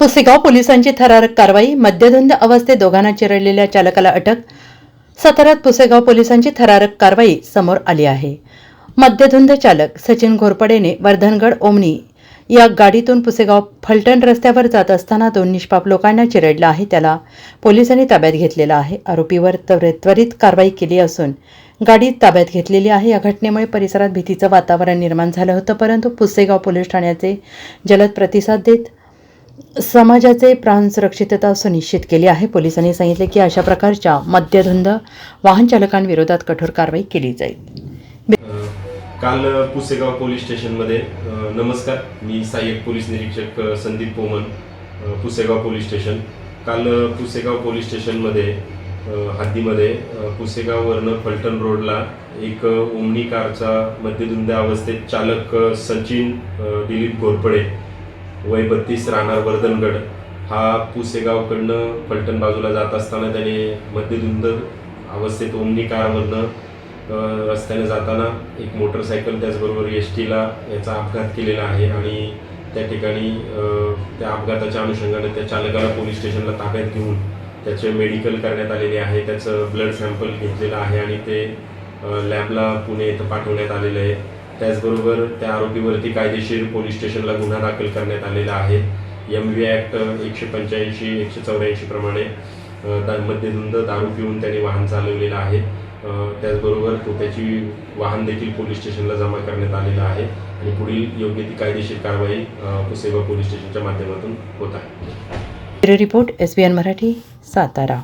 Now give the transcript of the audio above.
पुसेगाव पोलिसांची थरारक कारवाई मद्यधुंद अवस्थेत दोघांना चिरडलेल्या चालकाला अटक साताऱ्यात पुसेगाव पोलिसांची थरारक कारवाई समोर आली आहे. मद्यधुंद चालक सचिन घोरपडेने वर्धनगड ओमनी या गाडीतून पुसेगाव फलटण रस्त्यावर जात असताना दोन निष्पाप लोकांना चिरडलं आहे. त्याला पोलिसांनी ताब्यात घेतलेला आहे. आरोपीवर त्वरित त्वरित कारवाई केली असून गाडी ताब्यात घेतलेली आहे. या घटनेमुळे परिसरात भीतीचं वातावरण निर्माण झालं होतं परंतु पुसेगाव पोलीस ठाण्याचे जलद प्रतिसाद देत समाजाचे प्राण सुरक्षितता सुनिश्चित केली आहे. पोलिसांनी सांगितले की अशा प्रकारच्या मद्यधुंद वाहन चालकांविरोधात कठोर कारवाई केली जाईल. काल पुसेगाव पोलीस स्टेशनमध्ये नमस्कार. मी सहाय्यक पोलीस निरीक्षक संदीप पोमन पुसेगाव पोलीस स्टेशन. काल पुसेगाव पोलीस स्टेशनमध्ये हद्दीमध्ये पुसेगाववरनं फलटण रोडला एक ओमनी कारचा मध्यधुंद अवस्थेत चालक सचिन दिलीप घोरपडे वय बत्तीस राहणार वर्धनगड. हा पुसेगावकडनं फलटण बाजूला जात असताना त्याने मध्यधुंद अवस्थेत ओमनी कारमधनं रस्त्याने जाताना एक मोटरसायकल त्याचबरोबर एस टीला याचा अपघात केलेला आहे आणि त्या ठिकाणी त्या अपघाताच्या अनुषंगाने त्या चालकाला पोलीस स्टेशनला ताब्यात घेऊन त्याचे मेडिकल करण्यात आलेले आहे. त्याचं ब्लड सॅम्पल घेतलेलं आहे आणि ते लॅबला पुणे इथं पाठवण्यात आलेलं आहे. त्याचबरोबर त्या आरोपीवरती कायदेशीर पोलीस स्टेशनला गुन्हा दाखल करण्यात आलेला आहे. एम व्ही ॲक्ट एकशे पंच्याऐंशी एकशे चौऱ्याऐंशी प्रमाणे मध्यधुंद दारू पिऊन त्यांनी वाहन चालवलेलं आहे. त्याचबरोबर तो त्याची वाहन देखील पोलीस स्टेशनला जमा करण्यात आलेलं आहे आणि पुढील योग्य ती कायदेशीर कारवाई अ, पोलीस स्टेशनच्या माध्यमातून होत आहे. Report S B N Marathi Satara.